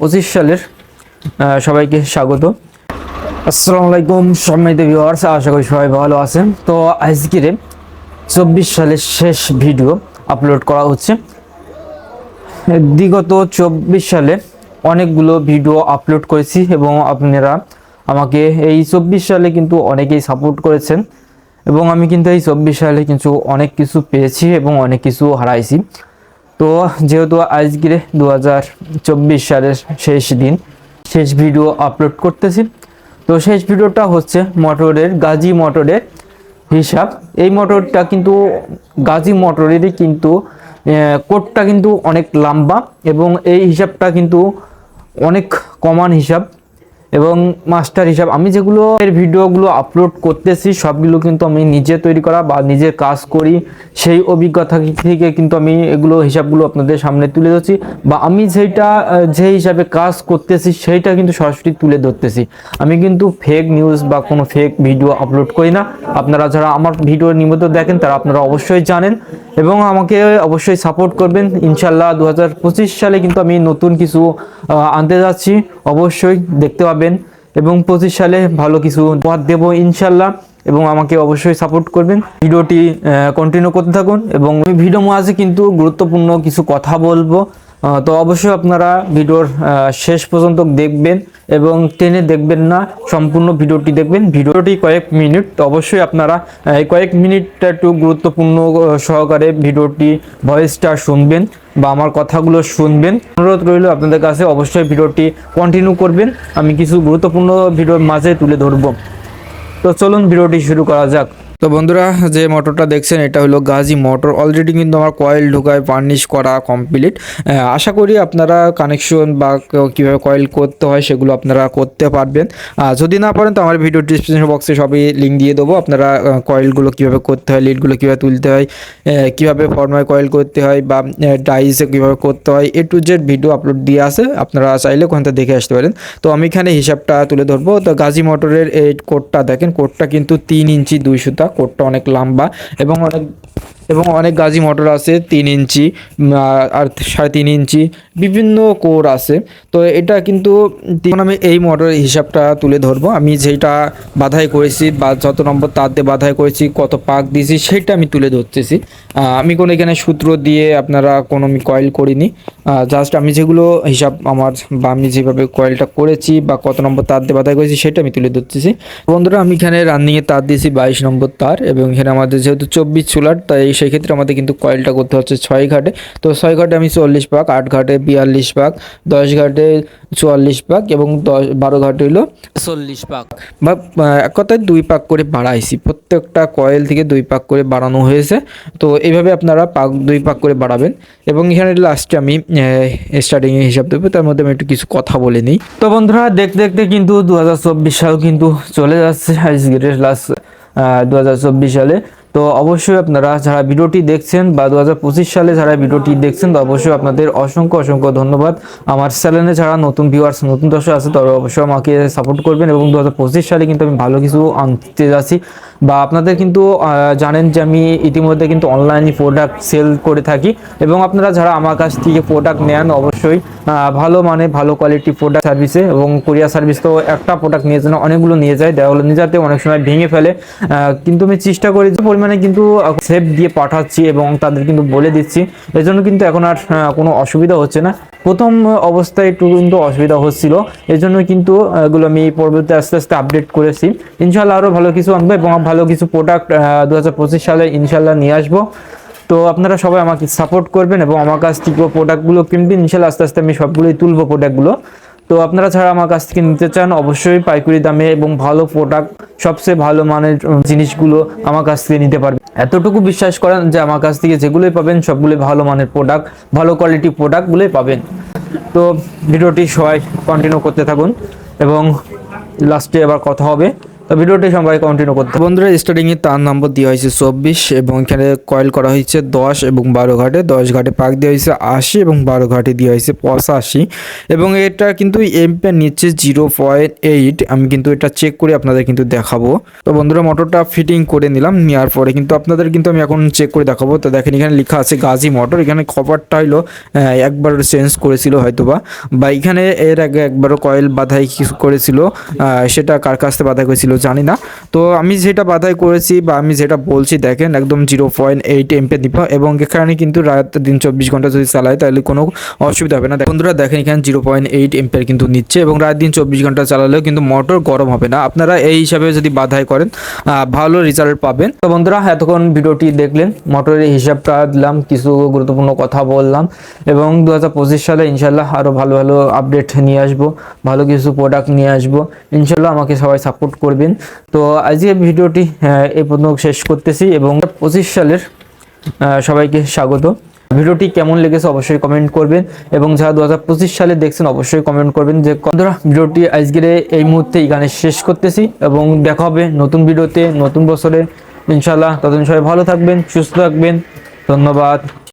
পঁচিশ সালের সবাইকে স্বাগত। আসসালামু আলাইকুম সম্মানিত ভিউয়ার্স আশা করি সবাই ভালো আছেন। তো আজকের চব্বিশ সালের শেষ ভিডিও আপলোড করা হচ্ছে। বিগত চব্বিশ সালে অনেকগুলো ভিডিও আপলোড করেছি এবং আপনারা আমাকে এই চব্বিশ সালে কিন্তু অনেকেই সাপোর্ট করেছেন এবং আমি কিন্তু এই চব্বিশ সালে কিন্তু অনেক কিছু পেয়েছি এবং অনেক কিছু হারাইছি। তো যেহেতু আজকে দু হাজার চব্বিশ সালের শেষ দিন, শেষ ভিডিও আপলোড করতেছি। তো শেষ ভিডিওটা হচ্ছে মোটরের, গাজী মোটরের হিসাব। এই মোটরটা কিন্তু, গাজী মোটরেরই কিন্তু কোডটা কিন্তু অনেক লম্বা এবং এই হিসাবটা কিন্তু অনেক কমান হিসাব। এবং মাস্টার হিসাব, আমি যেগুলো এর ভিডিওগুলো আপলোড করতেছি, সবগুলো কিন্তু আমি নিজে তৈরি করা বা নিজে কাজ করি। সেই অভিজ্ঞতা থেকে কিন্তু আমি এগুলো হিসাবগুলো আপনাদের সামনে তুলে ধরছি বা আমি যেটা যে হিসাবে কাজ করতেছি, সেইটা কিন্তু সরাসরি তুলে ধরতেছি। আমি কিন্তু ফেক নিউজ বা কোনো ফেক ভিডিও আপলোড করি না। আপনারা যারা আমার ভিডিও নিয়মিত দেখেন, তারা আপনারা অবশ্যই জানেন এবং আমাকে অবশ্যই সাপোর্ট করবেন। ইনশাল্লাহ দু হাজার পঁচিশ সালে কিন্তু আমি নতুন কিছু আনতে যাচ্ছি। অবশ্যই দেখতে পাবেন। এবং পঁচিশ সালে ভালো কিছু উপহার দেবো ইনশাল্লাহ এবং আমাকে অবশ্যই সাপোর্ট করবেন। ভিডিওটি কন্টিনিউ করতে থাকুন এবং ভিডিও মাঝে কিন্তু গুরুত্বপূর্ণ কিছু কথা বলব। তো অবশ্যই আপনারা ভিডিওর শেষ পর্যন্ত দেখবেন এবং টেনে দেখবেন না, সম্পূর্ণ ভিডিওটি দেখবেন। ভিডিওটি কয়েক মিনিট, তো অবশ্যই আপনারা এই কয়েক মিনিটটা একটু গুরুত্বপূর্ণ সহকারে ভিডিওটি ভয়েসটা শুনবেন বা আমার কথাগুলো শুনবেন। অনুরোধ রইল আপনাদের কাছে, অবশ্যই ভিডিওটি কন্টিনিউ করবেন। আমি কিছু গুরুত্বপূর্ণ ভিডিওর মাঝে তুলে ধরবো। তো চলুন ভিডিওটি শুরু করা যাক। তো বন্ধুরা, যে মোটরটা দেখছেন, এটা হলো গাজি মোটর। অলরেডি কিন্তু আমার কয়েল ঢুকায় ফার্নিশ করা কমপ্লিট আশা করি আপনারা কানেকশন বা কীভাবে কয়েল করতে হয়, সেগুলো আপনারা করতে পারবেন। যদি না পারেন, তো আমার ভিডিও ডিসক্রিপশন বক্সে সবই লিঙ্ক দিয়ে দেবো। আপনারা কয়েলগুলো কীভাবে করতে হয় লিডগুলো কীভাবে তুলতে হয় কীভাবে ফর্মায় কয়েল করতে হয় বা ডাইসে কীভাবে করতে হয় A to Z video upload দিয়ে আসে আপনারা চাইলে ওখান থেকে দেখে আসতে পারেন। তো আমি এখানে হিসাবটা তুলে ধরবো। তো গাজি মোটরের এই কোডটা দেখেন কোডটা কিন্তু তিন ইঞ্চি দুই সুতা। কোডটা অনেক লম্বা এবং অনেক এবং অনেক গাজি মোটর আছে, তিন ইঞ্চি আর- সাড়ে তিন ইঞ্চি, বিভিন্ন কোর আছে। তো এটা কিন্তু আমি এই মোটরের হিসাবটা তুলে ধরবো। আমি যেটা বাধাই করেছি বা যত নম্বর তার দিয়ে বাধাই করেছি, কত পাক দিয়েছি, সেটা আমি তুলে ধরতেছি। আমি কোনো এখানে সূত্র দিয়ে আপনারা কোনো আমি কয়েল করিনি। জাস্ট আমি যেগুলো হিসাব আমার বা আমি যেভাবে কয়েলটা করেছি বা কত নম্বর তার দিয়ে বাধাই করেছি, সেটা আমি তুলে ধরতেছি। বন্ধুরা, আমি এখানে রানিংয়ে তার দিয়েছি বাইশ নম্বর তার এবং এখানে আমাদের যেহেতু চব্বিশ চুলার, তাই সেই ক্ষেত্রে আমাদের কিন্তু কয়েলটা করতে হচ্ছে ছয় ঘাটে। তো ছয় ঘাটে আমি চল্লিশ পাক আট ঘাটে বিয়াল্লিশ পাক দশ ঘাটে চুয়াল্লিশ পাক এবং দশ, বারো ঘাটে হলো চল্লিশ পাক বা এক কথায় দুই পাক করে বাড়াইছি। প্রত্যেকটা কয়েল থেকে দুই পাক করে বাড়ানো হয়েছে। তো এইভাবে আপনারা পাক, দুই পাক করে বাড়াবেন এবং এখানে লাস্টে আমি স্টার্টিংয়ে হিসাব দেবো। তার মধ্যে আমি একটু কিছু কথা বলে নিই। তো বন্ধুরা, দেখতে দেখতে কিন্তু দু হাজার চব্বিশ সাল কিন্তু চলে যাচ্ছে। আজকের লাস্ট দু হাজার চব্বিশ সালে। তো অবশ্যই আপনারা যারা ভিডিওটি দেখছেন বা দুহাজার পঁচিশ সালে যারা ভিডিওটি দেখছেন, তো অবশ্যই আপনাদের অসংখ্য অসংখ্য ধন্যবাদ। আমার চ্যানেলে যারা নতুন ভিউয়ার্স নতুন দর্শক আছে, তারা অবশ্যই আমাকে সাপোর্ট করবেন এবং দু সালে কিন্তু আমি ভালো কিছু আনতে যাচ্ছি। বা আপনাদের কিন্তু জানেন যে আমি ইতিমধ্যে কিন্তু অনলাইনে প্রোডাক্ট সেল করে থাকি এবং আপনারা যারা আমার কাছ থেকে প্রোডাক্ট নেন, অবশ্যই ভালো মানে ভালো কোয়ালিটি প্রোডাক্ট সার্ভিসে এবং কোরিয়ার সার্ভিস তো একটা প্রোডাক্ট নিয়ে যায় না অনেকগুলো নিয়ে যায় হলো নিয়ে যাতে অনেক সময় ভেঙে ফেলে। কিন্তু আমি চেষ্টা করি যে পরিমাণে কিন্তু সেভ দিয়ে পাঠাচ্ছি এবং তাদের কিন্তু বলে দিচ্ছি। এজন্য কিন্তু এখন আর কোনো অসুবিধা হচ্ছে না। প্রথম অবস্থায় একটু কিন্তু অসুবিধা হচ্ছিল। এই জন্য কিন্তু এগুলো আমি পরবর্তী আস্তে আস্তে আপডেট করেছি। ইনশাল্লাহ আরও ভালো কিছু আনব এবং ভালো কিছু প্রোডাক্ট দু হাজার পঁচিশ সালে ইনশাল্লাহ নিয়ে আসব। তো আপনারা সবাই আমাকে সাপোর্ট করবেন এবং আমার কাছ থেকে প্রোডাক্টগুলো কিনবেন। ইনশাল্লাহ আস্তে আস্তে আমি সবগুলোই তুলবো প্রোডাক্টগুলো তো আপনারা ছাড়া আমার কাছ থেকে নিতে চান অবশ্যই পাইকারি দামে এবং ভালো প্রোডাক্ট সবচেয়ে ভালো মানের জিনিসগুলো আমার কাছ থেকে নিতে পারবেন। এতটুকু বিশ্বাস করেন যে আমার কাছ থেকে যেগুলোই পাবেন, সবগুলোই ভালো মানের প্রোডাক্ট ভালো কোয়ালিটি প্রোডাক্টগুলোই পাবেন। তো ভিডিওটি সবাই কন্টিনিউ করতে থাকুন এবং লাস্টে আবার কথা হবে। তো ভিডিওটি সবাই কন্টিনিউ করতে বন্ধুরা স্টার্টিং এ তার নম্বর দেওয়া হয়েছে চব্বিশ এবং এখানে কয়েল করা হয়েছে দশ এবং বারো ঘাটে। দশ ঘাটে পাক দেওয়া হয়েছে আশি এবং বারো ঘাটে দেওয়া হয়েছে পঁচাশি। এবং এটা কিন্তু এমপের নিচ্ছে জিরো পয়েন্ট এইট আমি কিন্তু এটা চেক করে আপনাদের কিন্তু দেখাবো। তো বন্ধুরা মোটরটা ফিটিং করে নিলাম, নেওয়ার পরে কিন্তু আপনাদের কিন্তু আমি এখন চেক করে দেখাবো। তো দেখেন এখানে লেখা আছে গাজী মোটর এখানে খবরটা হলো একবার চেঞ্জ করেছিল হয়তোবা। বা এখানে এর আগে একবারও কয়েল বাধাই করেছিল সেটা কার কাছ থেকে বাধাই করেছিল জানি না। তো আমি যেটা বাধাই করেছি বা আমি যেটা বলছি দেখেন, একদম জিরো পয়েন্ট এইট এমপে দিব এবং এখানে কিন্তু রাত দিন চব্বিশ ঘণ্টা যদি চালাই তাহলে কোনো অসুবিধা হবে না। বন্ধুরা, দেখেন এখানে জিরো পয়েন্ট এইট এমপের কিন্তু নিচ্ছে এবং রাত দিন চব্বিশ ঘণ্টা চালালেও কিন্তু মোটর গরম হবে না। আপনারা এই হিসাবে যদি বাধাই করেন ভালো রেজাল্ট পাবেন। তো বন্ধুরা, এতক্ষণ ভিডিওটি দেখলেন, মোটরের হিসাবটা দিলাম, কিছু গুরুত্বপূর্ণ কথা বললাম এবং দু হাজার পঁচিশ সালে ইনশাল্লাহ আরও ভালো ভালো আপডেট নিয়ে আসব, ভালো কিছু প্রোডাক্ট নিয়ে আসব। ইনশাল্লাহ আমাকে সবাই সাপোর্ট করবেন। তো আজকে ভিডিওটি এই পর্যন্ত শেষ করতেছি এবং পঁচিশ সালের সবাইকে স্বাগত। ভিডিওটি কেমন লেগেছে অবশ্যই কমেন্ট করবেন এবং যারা দু হাজার পঁচিশ সালে দেখছেন অবশ্যই কমেন্ট করবেন যে, বন্ধুরা, ভিডিওটি আজকের এই মুহূর্তে এখানে শেষ করতেছি এবং দেখা হবে নতুন ভিডিওতে, নতুন বছরে। ইনশাল্লাহ ততদিন সবাই ভালো থাকবেন, সুস্থ থাকবেন। ধন্যবাদ।